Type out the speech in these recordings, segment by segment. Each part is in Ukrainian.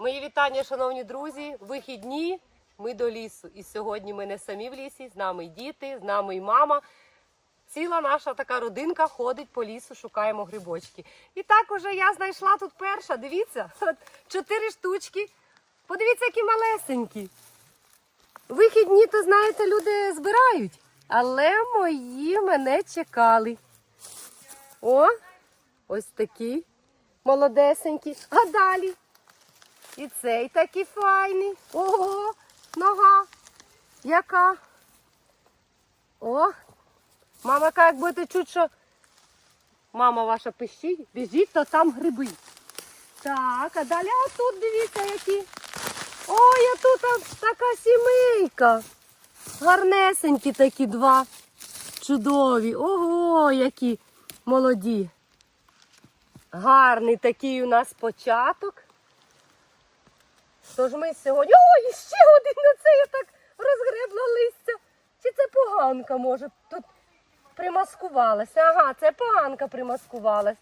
Мої вітання, шановні друзі. Вихідні. Ми до лісу. І сьогодні ми не самі в лісі, з нами й діти, з нами й мама. Ціла наша така родинка ходить по лісу, шукаємо грибочки. І так уже я знайшла тут перша. Дивіться, чотири штучки. Подивіться, які малесенькі. Вихідні, то знаєте, люди збирають. Але мої мене чекали. О, ось такі молодесенькі. А далі. І цей такий файний. Ого, нога. Яка? О, мама як будете чути, що мама ваша пищить, біжіть, то там гриби. Так, а далі а тут дивіться які. Ой, а тут така сімейка. Гарнесенькі такі два. Чудові. Ого, які молоді. Гарний такий у нас початок. Тож ми сьогодні. Ой, ще один це я так розгребла листя. Чи це поганка може? Тут примаскувалася. Ага, це поганка примаскувалась.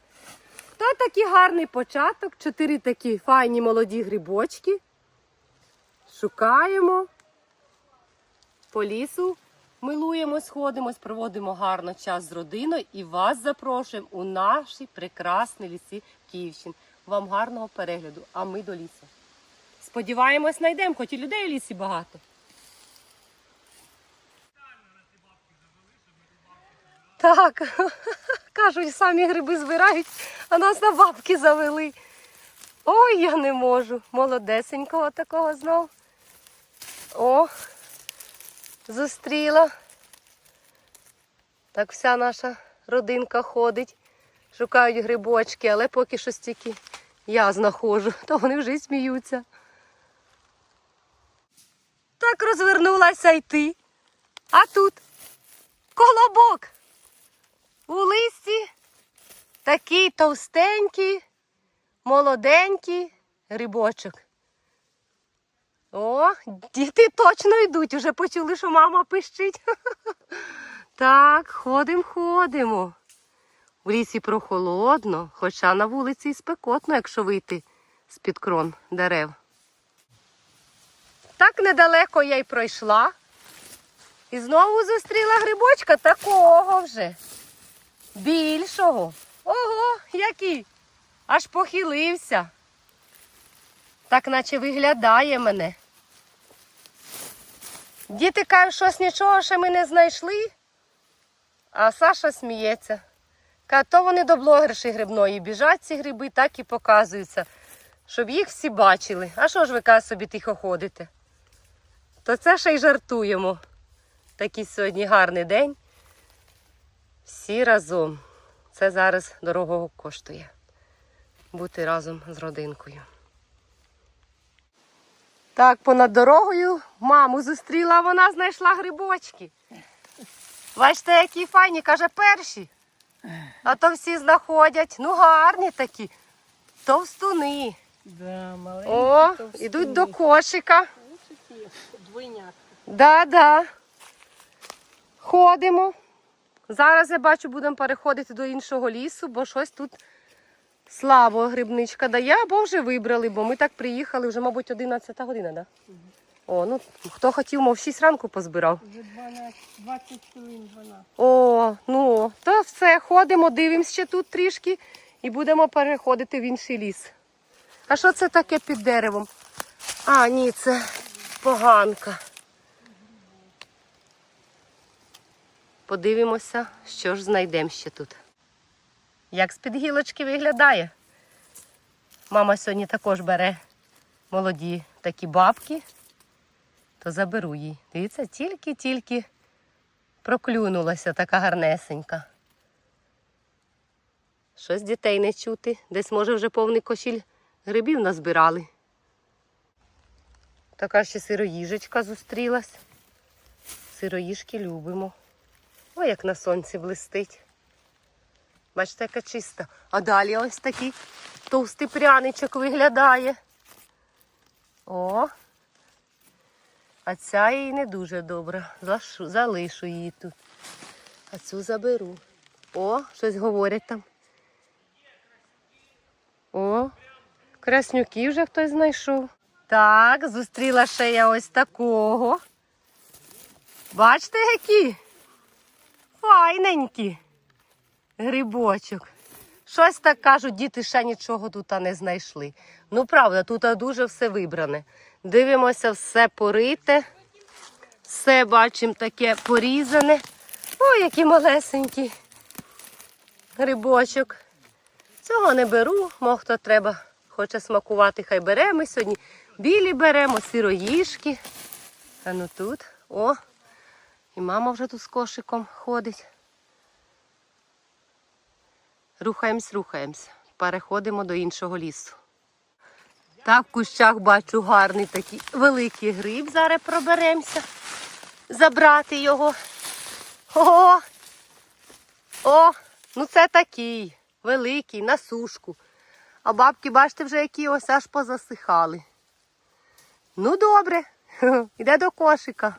Та такий гарний початок. Чотири такі файні молоді грибочки. Шукаємо по лісу. Милуємось, ходимось, проводимо гарно час з родиною і вас запрошуємо у наші прекрасні ліси Київщини. Вам гарного перегляду, а ми до лісу. Сподіваємось, знайдемо, хоч і людей в лісі багато. Так, кажуть, самі гриби збирають, а нас на бабки завели. Ой, я не можу. Молодесенького такого знов. О, зустріла. Так вся наша родинка ходить, шукають грибочки, але поки що стільки я знаходжу, то вони вже сміються. Так розвернулася йти. А тут колобок. У листі такий товстенький, молоденький грибочок. О, діти точно йдуть, уже почули, що мама пищить. Так, ходимо, ходимо. В лісі прохолодно, хоча на вулиці і спекотно, якщо вийти з-під крон дерев. Так недалеко я й пройшла. І знову зустріла грибочка такого вже. Більшого. Ого, який. Аж похилився. Так наче виглядає мене. Діти кажуть, щось нічого ще ми не знайшли, а Саша сміється. Каже, то вони до блогерші грибної біжать ці гриби, так і показуються, щоб їх всі бачили. А що ж ви каже, собі тихо ходите? То це ще й жартуємо. Такий сьогодні гарний день. Всі разом. Це зараз дорогого коштує. Бути разом з родинкою. Так, понад дорогою маму зустріла, вона знайшла грибочки. Бачите, які файні, каже, перші. А то всі знаходять. Ну, гарні такі. Товстуни. Да, О, товсті. ідуть до кошика. Такі Да, да. Ходимо. Зараз я бачу, будемо переходити до іншого лісу, бо щось тут слабо грибничка дає, або вже вибрали, бо ми так приїхали, вже, мабуть, 11 година, да? О, ну хто хотів, мов 6 ранку позбирав. Вже 12, 20 хвилин 12. О, ну, то все, ходимо, дивимося ще тут трішки і будемо переходити в інший ліс. А що це таке під деревом? А, ні, це поганка. Подивимося, що ж знайдемо ще тут. Як з-під гілочки виглядає. Мама сьогодні також бере молоді такі бабки, то заберу їй. Дивіться, тільки-тільки проклюнулася така гарнесенька. Щось дітей не чути. Десь, може, вже повний кошіль грибів назбирали. Така ще сироїжечка зустрілась. Сироїжки любимо. Ой, як на сонці блистить. Бачите, яка чиста. А далі ось такий товстий пряничок виглядає. О, а ця їй не дуже добра. Залишу, залишу її тут. А цю заберу. О, щось говорять там. О, Краснюки вже хтось знайшов. Так, зустріла ще я ось такого. Бачите, які? Файненькі. Грибочок. Щось так кажуть, діти ще нічого тут не знайшли. Ну, правда, тут дуже все вибране. Дивимося, все порите. Все бачимо таке порізане. Ой, які малесенькі. Грибочок. Цього не беру, мов хто треба, хоче смакувати, хай беремо сьогодні. Білі беремо, сироїшки. А ну тут, о, і мама вже тут з кошиком ходить. Рухаємось, рухаємось. Переходимо до іншого лісу. Так, в кущах бачу гарний такий великий гриб. Зараз проберемося. Забрати його. О! О! Ну це такий великий, на сушку. А бабки, бачите, вже які ось аж позасихали. Ну, добре. Іде до кошика.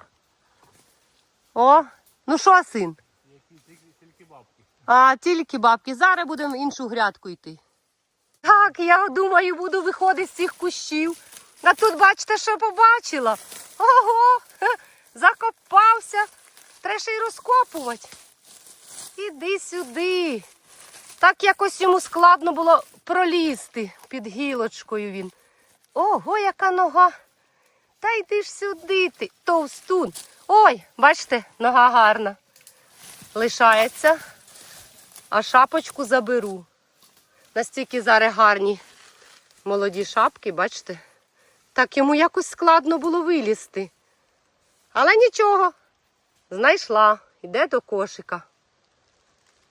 О, ну що, син? А, тільки бабки. Зараз будемо в іншу грядку йти. Так, я думаю, буду виходити з цих кущів. А тут бачите, що побачила. Ого! Закопався. Треба ще й розкопувати. Іди сюди. Так якось йому складно було пролізти під гілочкою він. Ого, яка нога. Та йди ж сюди ти, товстун. Ой, бачите, нога гарна. Лишається. А шапочку заберу. Настільки зараз гарні молоді шапки, бачите? Так йому якось складно було вилізти. Але нічого. Знайшла. Йде до кошика.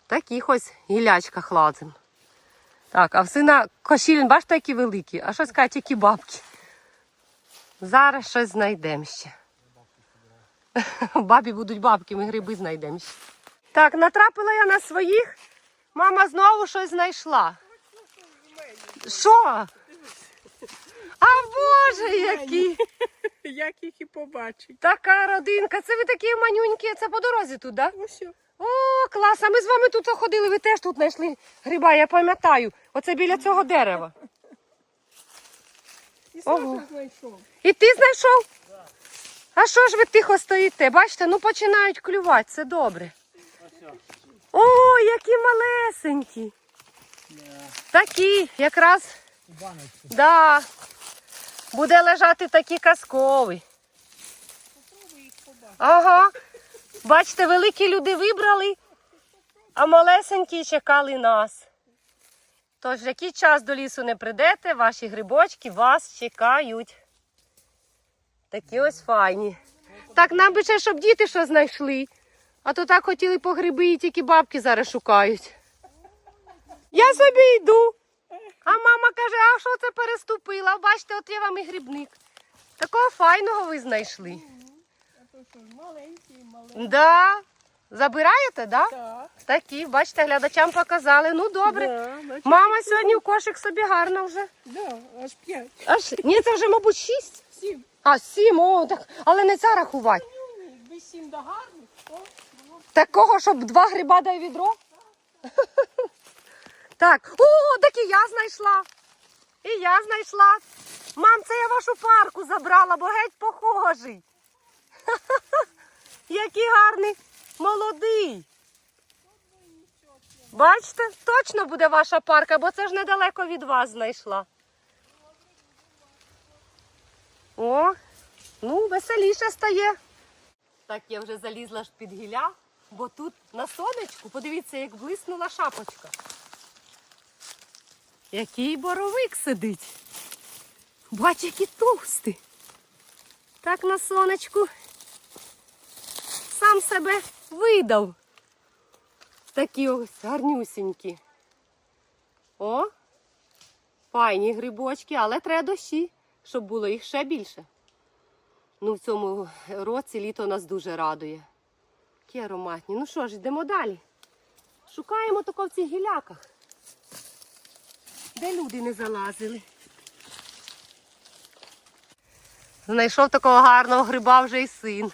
Таких ось гілячках лазим. Так, а в сина кошілін, бачите, які великі, а щось кажуть, які бабки. Зараз щось знайдемо ще. Бабі будуть бабки, ми гриби знайдемо ще. Так, натрапила я на своїх. Мама знову щось знайшла. Що? А боже, які! Як їх і побачить. Така родинка. Це ви такі манюнькі, це по дорозі тут, так? Да? О. Клас, а ми з вами тут ходили, ви теж тут знайшли гриба, я пам'ятаю. Оце біля цього дерева. І. Саша знайшов. І ти знайшов? А що ж ви тихо стоїте? Бачите, ну починають клювати, це добре. О, які малесенькі. Такі, якраз. Да. Буде лежати такі побачити. Ага. Бачите, великі люди вибрали, а малесенькі чекали нас. Тож, який час до лісу не прийдете, ваші грибочки вас чекають. Такі ось файні. Так, нам би ще, щоб діти що знайшли. А то так хотіли по гриби і тільки бабки зараз шукають. Я собі йду. А мама каже, а що це переступила? Бачите, от я вам і грибник. Такого файного ви знайшли. Маленький, маленький. Да. Забираєте, да? Так. Такі, бачите, глядачам показали. Ну добре. Да, Мама сьогодні в кошик собі гарно вже. да, аж п'ять. Аж ні, це вже, мабуть, шість. Сім. А, сім, о, так, але не це рахувати. Ну, якби сім до гарних, то було Такого, щоб два гриба дай відро. Так, о, так і я знайшла. І я знайшла. Мам, це я вашу парку забрала, бо геть похожий. Який гарний, молодий. Бачите, точно буде ваша парка, бо це ж недалеко від вас знайшла. О, ну, веселіше стає. Так, я вже залізла ж під гілля, бо тут на сонечку, подивіться, як блиснула шапочка. Який боровик сидить. Бач, який товстий. Так на сонечку сам себе видав. Такі ось гарнюсінькі. О, файні грибочки, але треба дощі, щоб було їх ще більше. Ну, в цьому році літо нас дуже радує. Які ароматні. Ну що ж, йдемо далі. Шукаємо тако в цих гіляках. Де люди не залазили. Знайшов такого гарного гриба вже й син.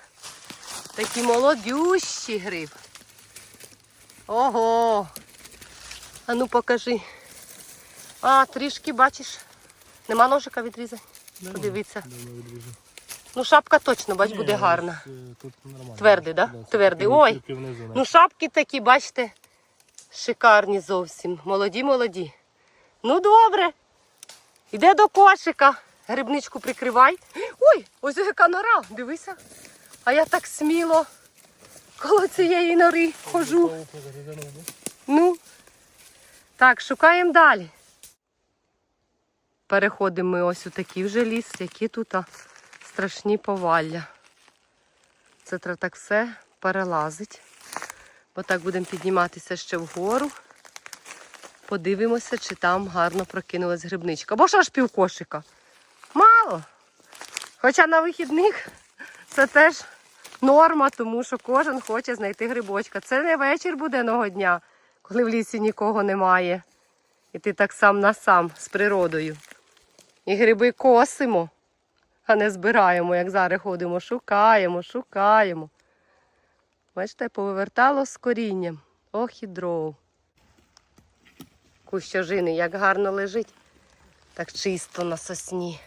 Такий молодющий гриб. Ого. А ну покажи. А, трішки, бачиш, Нема ножика відрізати? Подивіться. Ну, шапка точно, бач, буде гарна. Тут нормально. Твердий, да? це Твердий. Ой. Ну, шапки такі, бачите, шикарні зовсім. Молоді, молоді. Ну, добре. Іде до кошика. Грибничку прикривай. Ой, ось яка нора, дивися. А я так сміло коло цієї нори хожу. Да? Ну, так, шукаємо далі. Переходимо ми ось у такий вже ліс, які тут а, страшні повалля. Це треба так все перелазить. Бо так будемо підніматися ще вгору. Подивимося, чи там гарно прокинулась грибничка. Бо що ж півкошика? Мало. Хоча на вихідних це теж норма, тому що кожен хоче знайти грибочка. Це не вечір буденного дня, коли в лісі нікого немає. І ти так сам на сам з природою. І гриби косимо, а не збираємо, як зараз ходимо, шукаємо, шукаємо. Бачите, повивертало з корінням. Ох і дров. Кущожини, як гарно лежить, так чисто на сосні.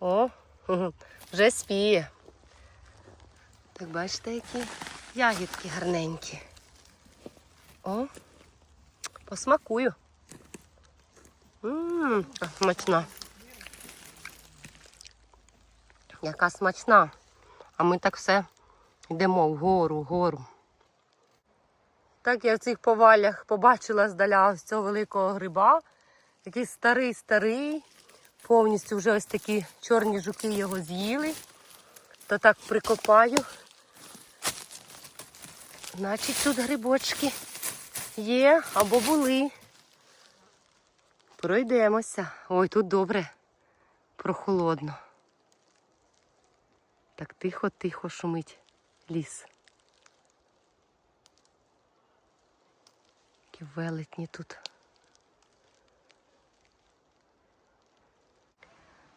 О, вже спіє. Так бачите, які ягідки гарненькі. О, посмакую. Ммм, смачна. Яка смачна. А ми так все йдемо вгору, вгору. Так я в цих повалях побачила здаля ось цього великого гриба. Такий старий-старий. Повністю вже ось такі чорні жуки його з'їли. То так прикопаю. Значить, тут грибочки є або були. Пройдемося. Ой, тут добре, прохолодно. Так тихо-тихо шумить ліс. Які велетні тут.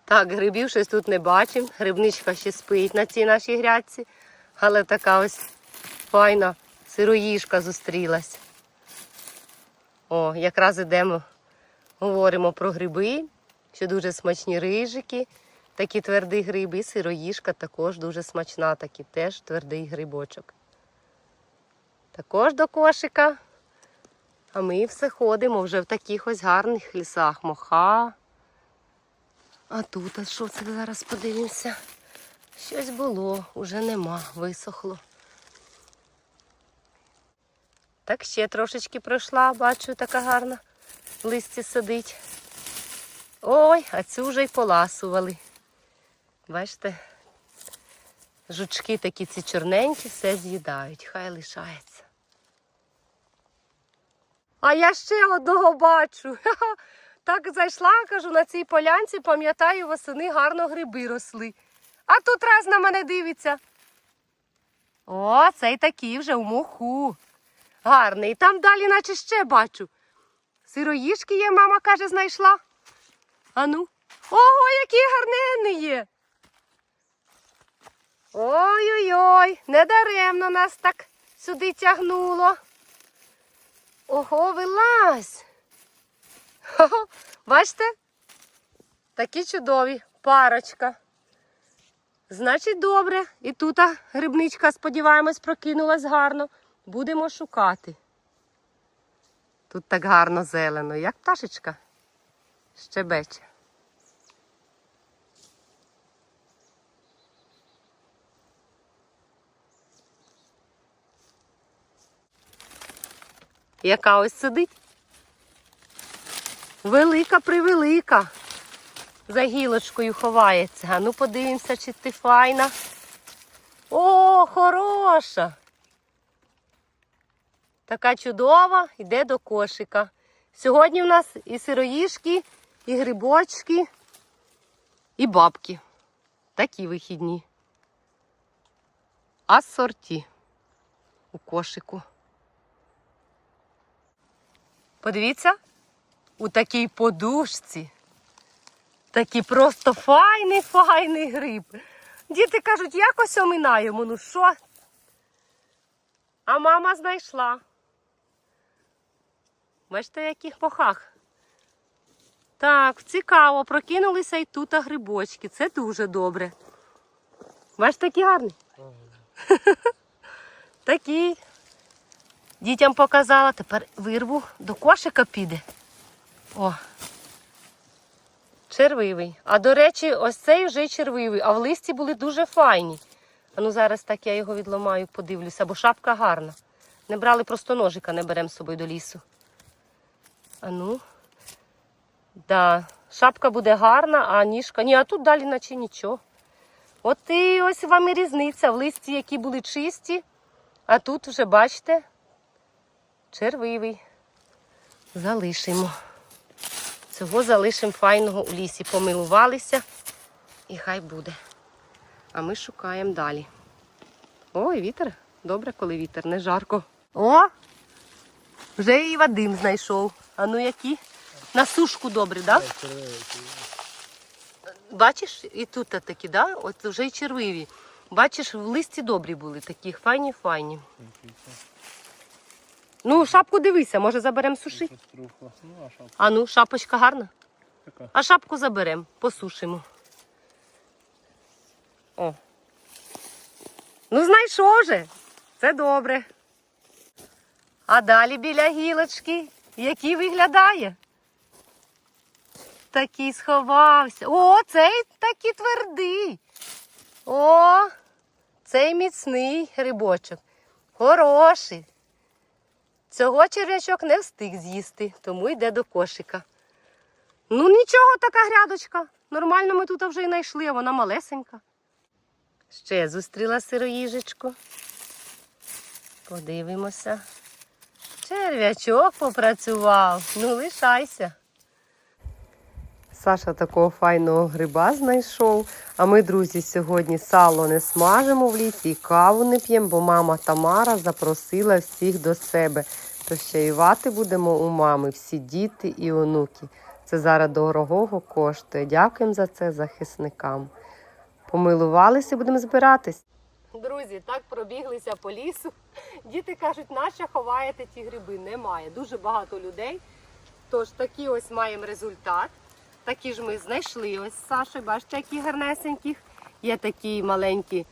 Так, грибів щось тут не бачимо. Грибничка ще спить на цій нашій грядці. Але така ось файна сироїжка зустрілась. О, якраз ідемо, говоримо про гриби, що дуже смачні рижики, такі тверді гриби, і сироїжка також дуже смачна, такий теж твердий грибочок. Також до кошика. А ми все ходимо вже в таких ось гарних лісах. Моха. А тут, а що це зараз подивимося? Щось було, уже нема, висохло. Так ще трошечки пройшла, бачу, така гарна. В листі сидить. Ой, а цю вже й поласували. Бачите? Жучки такі ці чорненькі, все з'їдають, хай лишається. А я ще одного бачу. Так зайшла, кажу, на цій полянці, пам'ятаю, восени гарно гриби росли. А тут раз на мене дивиться. О, цей такий вже в моху. Гарний. Там далі, наче ще бачу. Сироїшки є, мама каже, знайшла. Ану. Ого, який гарненний є. Ой-ой-ой, недаремно нас так сюди тягнуло. Ого, вилазь. Бачите? Такі чудові парочка. Значить, добре. І тут грибничка, сподіваємось, прокинулась гарно. Будемо шукати. Тут так гарно зелено, як пташечка щебече. Яка ось сидить? Велика превелика. За гілочкою ховається. Ну подивимося, чи ти файна. О, хороша. Така чудова, йде до кошика. Сьогодні у нас і сироїшки, і грибочки, і бабки. Такі вихідні. Асорті у кошику. Подивіться, у такій подушці. Такий просто файний, файний гриб. Діти кажуть, якось оминаємо, ну що? А мама знайшла. Бачите, в яких мохах Так, цікаво, прокинулися і тут грибочки. Це дуже добре. Бачиш, такі гарні? Такі. Дітям показала, тепер вирву, до кошика піде. О. Червивий. А до речі, ось цей вже й червивий, а в листі були дуже файні. А ну зараз так я його відламаю, подивлюся, бо шапка гарна. Не брали просто ножика, не беремо з собою до лісу. А ну. Да, шапка буде гарна, а ніжка. Ні, а тут далі наче нічого. От і ось вам і різниця. В листі, які були чисті, а тут вже, бачите, червивий. Залишимо. Цього залишимо файного у лісі. Помилувалися і хай буде. А ми шукаємо далі. Ой, вітер. Добре, коли вітер, не жарко. О! Вже і Вадим знайшов. А ну які? На сушку добре, так? Да? Бачиш, і тут такі, да? От вже й червиві. Бачиш, в листі добрі були, такі файні, файні. Ну, шапку дивися, може заберемо суши. Ну, а шапка А ну, шапочка гарна. така. А шапку заберемо, посушимо. О. Ну, знайшов же. Це добре. А далі біля гілочки, який виглядає. Такий сховався. О, цей такий твердий. О, цей міцний грибочок. Хороший. Цього черв'ячок не встиг з'їсти, тому йде до кошика. Ну нічого, така грядочка. Нормально ми тут вже й знайшли, а вона малесенька. Ще зустріла сироїжечку. Подивимося. Черв'ячок попрацював. Ну, лишайся. Саша такого файного гриба знайшов. А ми, друзі, сьогодні сало не смажимо в лісі і каву не п'ємо, бо мама Тамара запросила всіх до себе. То ще вати будемо у мами, всі діти і онуки. Це зараз дорогого коштує. Дякуємо за це захисникам. Помилувалися, будемо збиратись. Друзі, так пробіглися по лісу. Діти кажуть, наче ховаєте ті гриби. Немає. Дуже багато людей. Тож такі ось маємо результат. Такі ж ми знайшли ось з бачите, які гарнесенькі. Є такі маленькі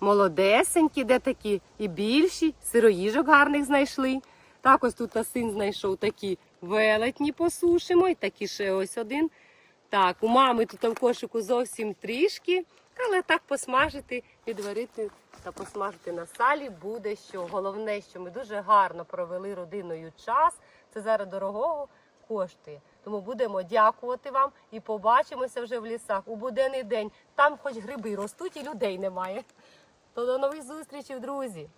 молодесенькі, де такі і більші, сироїжок гарних знайшли. Так ось тут син знайшов такі велетні посушимо, і такі ще ось один. Так, у мами тут в кошику зовсім трішки, але так посмажити, відварити та посмажити на салі буде що. Головне, що ми дуже гарно провели родиною час. Це зараз дорогого коштує. Тому будемо дякувати вам і побачимося вже в лісах у буденний день. Там хоч гриби ростуть і людей немає. То до нових зустрічей, друзі!